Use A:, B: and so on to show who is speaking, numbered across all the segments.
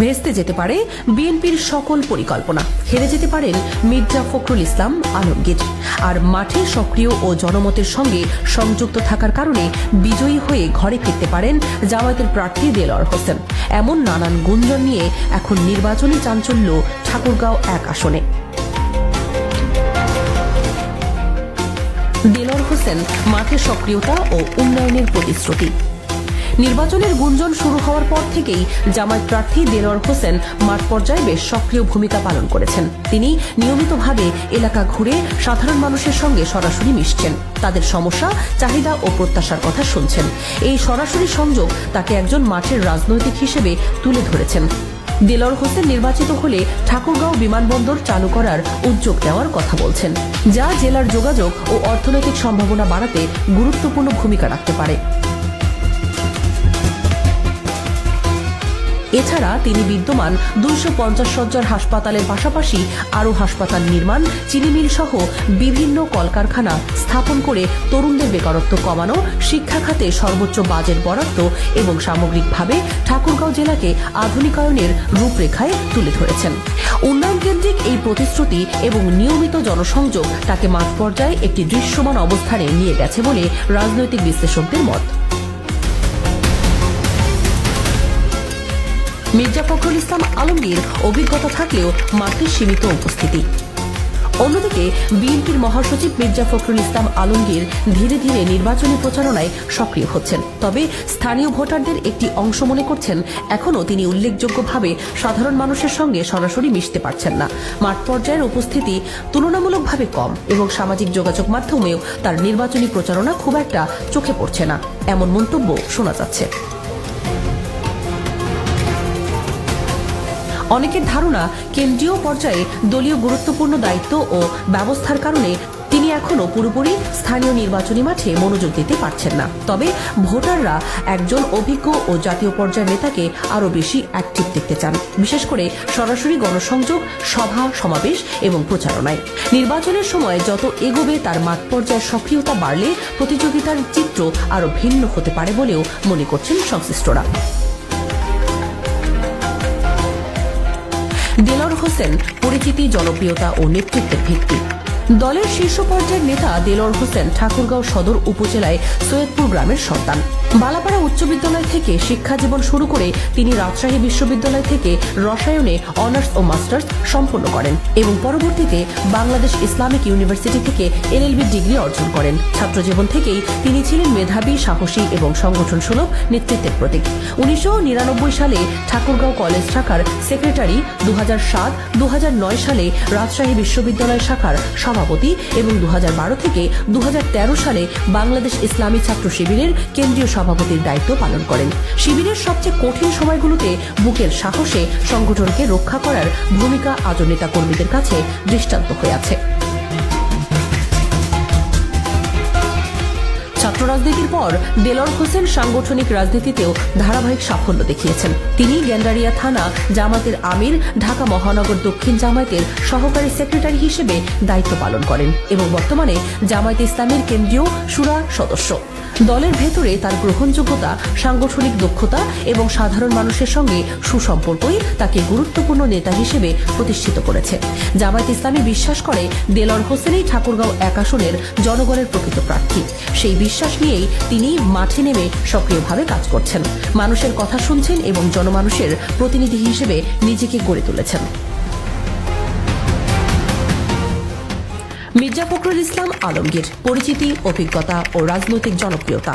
A: ভেস্তে যেতে পারে বিএনপির সকল পরিকল্পনা। হেরে যেতে পারেন মির্জা ফখরুল ইসলাম, আলমগীর। আর মাঠে সক্রিয় ও জনমতের সঙ্গে সংযুক্ত থাকার কারণে বিজয়ী হয়ে ঘরে ফিরতে পারেন জামায়াতের প্রার্থী দেলোয়ার হোসেন। এমন নানান গুঞ্জন নিয়ে এখন নির্বাচনী চাঞ্চল্য ঠাকুরগাঁও এক আসনে। দেলোয়ার হোসেন মাঠে সক্রিয়তা ও উন্নয়নের প্রতিশ্রুতি। নির্বাচনের গুঞ্জন শুরু হওয়ার পর থেকেই জামায়াত প্রার্থী দেলোয়ার হোসেন মাঠ পর্যায়ে বেশ সক্রিয় ভূমিকা পালন করেছেন। তিনি নিয়মিতভাবে এলাকা ঘুরে সাধারণ মানুষের সঙ্গে সরাসরি মিশছেন। তাদের সমস্যা, চাহিদা ও প্রত্যাশার কথা শুনছেন। এই সরাসরি সংযোগ তাকে একজন মাঠের রাজনৈতিক হিসেবে তুলে ধরেছেন। দেলোয়ার হোসেন নির্বাচিত হলে ঠাকুরগাঁও বিমানবন্দর চালু করার উদ্যোগ নেওয়ার কথা বলছেন, যা জেলার যোগাযোগ ও অর্থনৈতিক সম্ভাবনা বাড়াতে গুরুত্বপূর্ণ ভূমিকা রাখতে পারে। এছাড়া তিনি বিদ্যমান দুইশো পঞ্চাশ সজ্জার হাসপাতালের পাশাপাশি আরও হাসপাতাল নির্মাণ চিনিমিল সহ বিভিন্ন কলকারখানা স্থাপন করে তরুণদের বেকারত্ব কমানো, শিক্ষা খাতে সর্বোচ্চ বাজেট বরাদ্দ এবং সামগ্রিকভাবে ঠাকুরগাঁও জেলাকে আধুনিকায়নের রূপরেখায় তুলে ধরেছেন। উন্নয়ন কেন্দ্রিক এই প্রতিশ্রুতি এবং নিয়মিত জনসংযোগ তাকে মাঠ পর্যায়ে একটি দৃশ্যমান অবস্থানে নিয়ে গেছে বলে রাজনৈতিক বিশ্লেষকদের মত। মির্জা ফখরুল ইসলাম আলমগীর অভিজ্ঞতা থাকলেও মাঠে সীমিত উপস্থিতি। অন্যদিকে, বিএনপির মহাসচিব মির্জা ফখরুল ইসলাম আলমগীর ধীরে ধীরে নির্বাচনী প্রচারণায় সক্রিয় হচ্ছেন। তবে স্থানীয় ভোটারদের একটি অংশ মনে করছেন, এখনও তিনি উল্লেখযোগ্যভাবে সাধারণ মানুষের সঙ্গে সরাসরি মিশতে পারছেন না। মাঠ পর্যায়ের উপস্থিতি তুলনামূলকভাবে কম এবং সামাজিক যোগাযোগ মাধ্যমেও তার নির্বাচনী প্রচারণা খুব একটা চোখে পড়ছে না। এমন মন্তব্য শোনা যাচ্ছে। অনেকের ধারণা কেন্দ্রীয় পর্যায়ে দলীয় গুরুত্বপূর্ণ দায়িত্ব ও ব্যবস্থার কারণে তিনি এখনও পুরোপুরি স্থানীয় নির্বাচনী মাঠে মনোযোগ দিতে পারছেন না। তবে ভোটাররা একজন অভিজ্ঞ ও জাতীয় পর্যায়ের নেতাকে আরও বেশি অ্যাক্টিভ দেখতে চান। বিশেষ করে সরাসরি গণসংযোগ, সভা, সমাবেশ এবং প্রচারণায়। নির্বাচনের সময় যত এগোবে তার মাঠ পর্যায়ের সক্রিয়তা বাড়লে প্রতিযোগিতার চিত্র আরও ভিন্ন হতে পারে বলেও মনে করছেন সংশ্লিষ্টরা। দেলোয়ার হোসেন পরিচিতি জনপ্রিয়তা ও নেতৃত্বের ভিত্তি। দলের শীর্ষ পর্যায়ের নেতা দেলোয়ার হোসেন ঠাকুরগাঁও সদর উপজেলায় সৈয়দপুর গ্রামের সন্তান। বালাপাড়া উচ্চ বিদ্যালয় থেকে শিক্ষা জীবন শুরু করে তিনি রাজশাহী বিশ্ববিদ্যালয় থেকে রসায়নে অনার্স ও মাস্টার্স সম্পন্ন করেন এবং পরবর্তীতে বাংলাদেশ ইসলামিক ইউনিভার্সিটি থেকে এলএলবি ডিগ্রি অর্জন করেন। ছাত্রজীবন থেকেই তিনি ছিলেন মেধাবী, সাহসী এবং সংগঠন সুলভ নেতৃত্বের প্রতীক। উনিশশো নিরানব্বই সালে ঠাকুরগাঁও কলেজ শাখার সেক্রেটারি দু সাত দু সালে রাজশাহী বিশ্ববিদ্যালয় শাখার সভাপতি এবং দু হাজার বারো থেকে দু হাজার তেরো সালে বাংলাদেশ ইসলামী ছাত্র শিবিরের কেন্দ্রীয় সভাপতির দায়িত্ব পালন করেন। শিবিরের সবচেয়ে কঠিন সময়গুলোতে বুকের সাহসে সংগঠনকে রক্ষা করার ভূমিকা আজও নেতা কর্মীদের কাছে দৃষ্টান্ত হয়ে আছে। রাজনীতির পর দেলর হোসেন সাংগঠনিক রাজনীতিতেও ধারাবাহিক সাফল্য দেখিয়েছেন। তিনি গেন্ডারিয়া থানা জামাতের আমির, ঢাকা মহানগর দক্ষিণ জামায়াতের সহকারী সেক্রেটারি হিসেবে দায়িত্ব পালন করেন এবং বর্তমানে জামায়াত ইসলামের কেন্দ্রীয় সুরা সদস্য। দলের ভেতরে তার গ্রহণযোগ্যতা, সাংগঠনিক দক্ষতা এবং সাধারণ মানুষের সঙ্গে সুসম্পর্কই তাকে গুরুত্বপূর্ণ নেতা হিসেবে প্রতিষ্ঠিত করেছে। জামায়াত ইসলামী বিশ্বাস করে দেলর হোসেনই ঠাকুরগাঁও এক আসনের জনগণের প্রকৃত প্রার্থী। সেই বিশ্বাস নিয়েই তিনি মাঠে নেমে সক্রিয়ভাবে কাজ করছেন। মানুষের কথা শুনছেন এবং জনমানুষের প্রতিনিধি হিসেবে নিজেকে গড়ে তুলেছেন। মির্জা ফখরুল ইসলাম আলমগীর, পরিচিতি, অভিজ্ঞতা ও রাজনৈতিক জনপ্রিয়তা।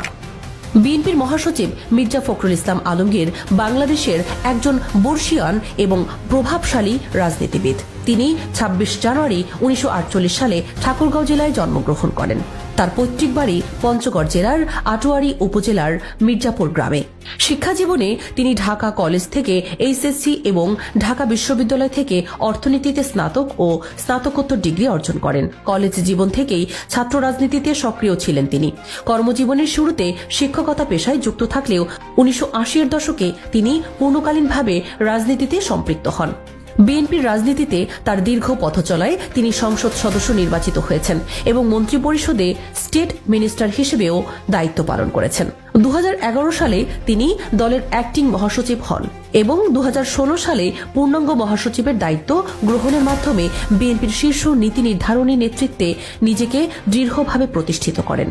A: বিএনপির মহাসচিব মির্জা ফখরুল ইসলাম আলমগীর বাংলাদেশের একজন বর্ষিয়ান এবং প্রভাবশালী রাজনীতিবিদ। তিনি ২৬ জানুয়ারি উনিশশো আটচল্লিশ সালে ঠাকুরগাঁও জেলায় জন্মগ্রহণ করেন। তার পৈতৃক বাড়ি পঞ্চগড় জেলার আটোয়ারি উপজেলার মির্জাপুর গ্রামে। শিক্ষা জীবনে তিনি ঢাকা কলেজ থেকে এইচএসসি এবং ঢাকা বিশ্ববিদ্যালয় থেকে অর্থনীতিতে স্নাতক ও স্নাতকোত্তর ডিগ্রি অর্জন করেন। কলেজ জীবন থেকেই ছাত্র রাজনীতিতে সক্রিয় ছিলেন তিনি। কর্মজীবনের শুরুতে শিক্ষকতা পেশায় যুক্ত থাকলেও উনিশশো এর দশকে তিনি পূর্ণকালীনভাবে রাজনীতিতে সম্পৃক্ত হন। বিএনপির রাজনীতিতে তার দীর্ঘ পথ চলায় তিনি সংসদ সদস্য নির্বাচিত হয়েছেন এবং মন্ত্রিপরিষদে স্টেট মিনিস্টার হিসেবেও দায়িত্ব পালন করেছেন। দু হাজার এগারো সালে তিনি দলের অ্যাক্টিং মহাসচিব হন এবং দু হাজার ষোলো সালে পূর্ণাঙ্গ মহাসচিবের দায়িত্ব গ্রহণের মাধ্যমে বিএনপির শীর্ষ নীতি নির্ধারণী নেতৃত্বে নিজেকে দৃঢ়ভাবে প্রতিষ্ঠিত করেন।